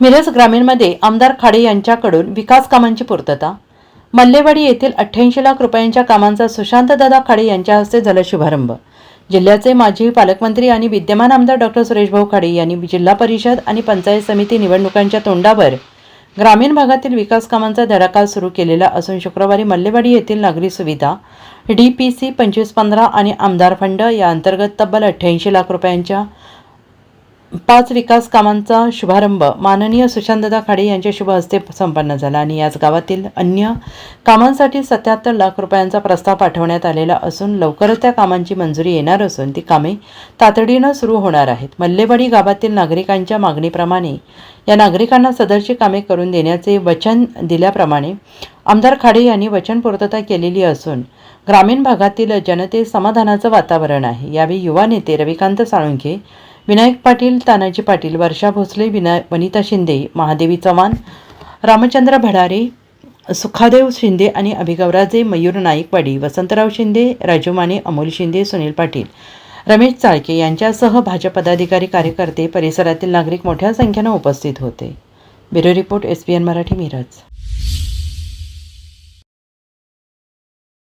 मिरज ग्रामीणमध्ये आमदार खाडे यांच्याकडून विकास कामांची पूर्तता. मल्लेवाडी येथील अठ्ठ्याऐंशी लाख रुपयांच्या कामांचा सुशांतदादा खाडे यांच्या हस्ते झाला शुभारंभ. जिल्ह्याचे माजी पालकमंत्री आणि विद्यमान आमदार डॉक्टर सुरेशभाऊ खाडे यांनी जिल्हा परिषद आणि पंचायत समिती निवडणुकांच्या तोंडावर ग्रामीण भागातील विकास कामांचा धडाका सुरू केलेला असून शुक्रवारी मल्लेवाडी येथील नागरी सुविधा डी पी सी पंचवीस पंधरा आणि आमदार फंड या अंतर्गत तब्बल अठ्ठ्याऐंशी लाख रुपयांच्या पाच विकास कामांचा शुभारंभ माननीय सुशांतदा खाडे यांच्या शुभ हस्ते संपन्न झाला आणि याच गावातील अन्य कामांसाठी सत्याहत्तर लाख रुपयांचा प्रस्ताव पाठवण्यात आलेला असून लवकरच त्या कामांची मंजुरी येणार असून ती कामे तातडीनं सुरू होणार आहेत. मल्लेवाडी गावातील नागरिकांच्या मागणीप्रमाणे या नागरिकांना सदरची कामे करून देण्याचे वचन दिल्याप्रमाणे आमदार खाडे यांनी वचन पूर्तता केलेली असून ग्रामीण भागातील जनतेत समाधानाचं वातावरण आहे. यावेळी युवा नेते रविकांत साळुंखे विनायक पाटील तानाजी पाटील वर्षा भोसले विनाय वनिता शिंदे महादेवी चव्हाण रामचंद्र भडारे सुखादेव शिंदे आणि अभिगवराजे मयूर नाईकवाडी वसंतराव शिंदे राजू माने अमोल शिंदे सुनील पाटील रमेश चाळके यांच्यासह भाजप पदाधिकारी कार्यकर्ते परिसरातील नागरिक मोठ्या संख्येनं उपस्थित होते. Bureau report S P N Marathi Miraj.